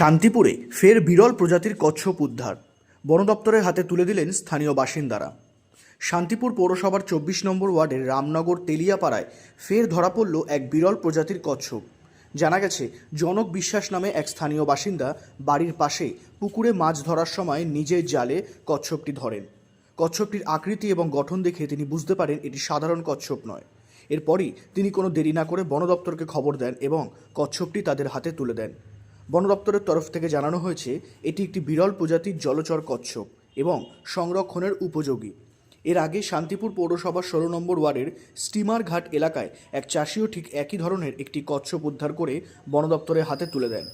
শান্তিপুরে ফের বিরল প্রজাতির কচ্ছপ উদ্ধার। বন দপ্তরের হাতে তুলে দিলেন স্থানীয় বাসিন্দারা। শান্তিপুর পৌরসভার চব্বিশ নম্বর ওয়ার্ডের রামনগর তেলিয়াপাড়ায় ফের ধরা পড়ল এক বিরল প্রজাতির কচ্ছপ। জানা গেছে, জনক বিশ্বাস নামে এক স্থানীয় বাসিন্দা বাড়ির পাশে পুকুরে মাছ ধরার সময় নিজের জালে কচ্ছপটি ধরেন। কচ্ছপটির আকৃতি এবং গঠন দেখে তিনি বুঝতে পারেন এটি সাধারণ কচ্ছপ নয়। এরপরই তিনি কোনো দেরি না করে বন দপ্তরকে খবর দেন এবং কচ্ছপটি তাদের হাতে তুলে দেন। বন দপ্তরের তরফ থেকে জানানো হয়েছে, এটি একটি বিরল প্রজাতির জলচর কচ্ছপ এবং সংরক্ষণের উপযোগী। এর আগে শান্তিপুর পৌরসভার ষোলো নম্বর ওয়ার্ডের স্টিমার ঘাট এলাকায় এক চাষিও ঠিক একই ধরনের একটি কচ্ছপ উদ্ধার করে বন দপ্তরের হাতে তুলে দেন।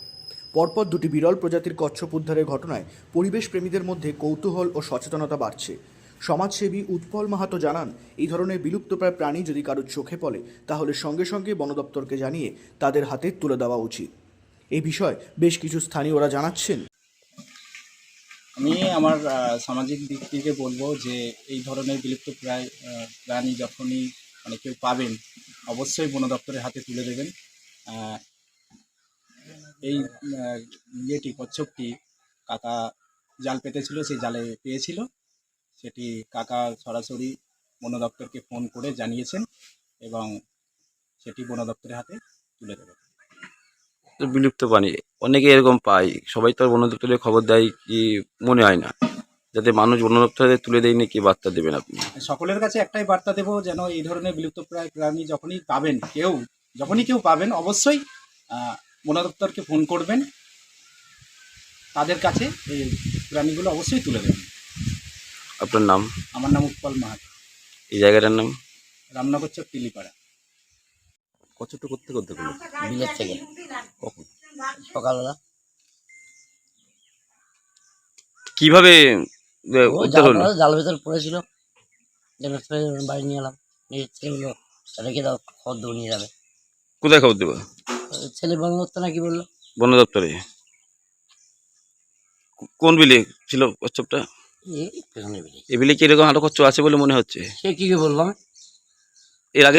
পরপর দুটি বিরল প্রজাতির কচ্ছপ উদ্ধারের ঘটনায় পরিবেশ প্রেমীদের মধ্যে কৌতূহল ও সচেতনতা বাড়ছে। সমাজসেবী উৎপল মাহাতো জানান, এই ধরনের বিলুপ্তপ্রায় প্রাণী যদি কারোর চোখে পড়ে, তাহলে সঙ্গে সঙ্গে বন দপ্তরকে জানিয়ে তাদের হাতে তুলে দেওয়া উচিত। এই বিষয়ে বেশ কিছু স্থানীয়রা জানাচ্ছেন। আমি আমার সামাজিক দিক থেকে বলব যে এই ধরনের বিলুপ্ত প্রায় প্রাণী যখনই মানে কেউ পাবেন, অবশ্যই বন দপ্তরের হাতে তুলে দেবেন। এই ইয়েটি, কচ্ছপটি কাকা জাল পেতেছিল, সেই জালে পেয়েছিল। সেটি কাকা সরাসরি বন দপ্তরকে ফোন করে জানিয়েছেন এবং সেটি বন দপ্তরের হাতে তুলে দেবেন। বিলুপ্ত প্রাণী অনেকে এরকম পায় সবাই তো আর বন দপ্তরে খবর দেয় কি মনে হয় না যাতে মানুষ বন দপ্তরে তুলে দেয়নি কি বার্তা দেবেন আপনি সকলের কাছে একটাই বার্তা দেবো যেন এই ধরনের বিলুপ্ত প্রায় প্রাণী যখনই পাবেন কেউ যখনই কেউ পাবেন অবশ্যই বন দপ্তরকে ফোন করবেন তাদের কাছে এই প্রাণীগুলো অবশ্যই তুলে দেবেন আপনার নাম আমার নাম উৎপল মাহাত এই জায়গাটার নাম রামনগর চক টিলিপাড়া কতটা করতে করতে গেল বিলের থেকে সকালবেলা। কীভাবে উদ্ধার জাল হলো? জাল ভেতর পড়েছিল। বাড়ি নিয়ে এলাম। ছেলেগুলো রেখে দাও খবর দেবো নিয়ে যাবে। কোথায় খবর দেবো? ছেলে বন্ধ করতে না কি বলল? বন দপ্তরে। কোন বিলে ছিল কচ্ছপটা এই বিলে। কি এরকম আরও কচ্ছপ আছে বলে মনে হচ্ছে? সে কি কি বললাম? এর আগে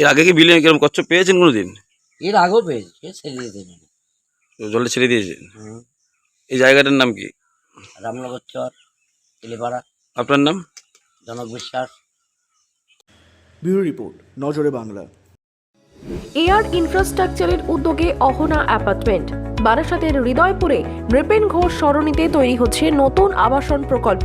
এর আগে কি বিলে কীরকম কচ্ছপ পেয়েছেন কোনোদিন? এর আগেও পেয়েছে ছেড়ে দিতে জানে জলে ছেড়ে দিয়েছেন হুম। এই জায়গাটার নাম কি? রামনগর চর তেলিপাড়া আপনার নাম? জনক বিশ্বাস। ব্যুরো রিপোর্ট নজরে বাংলা। এয়ার ইনফ্রাস্ট্রাকচারের উদ্যোগে অহনা অ্যাপার্টমেন্ট। বারাসাতের হৃদয়পুরে নৃপেন ঘোষ সরণিতে তৈরি হচ্ছে নতুন আবাসন প্রকল্প।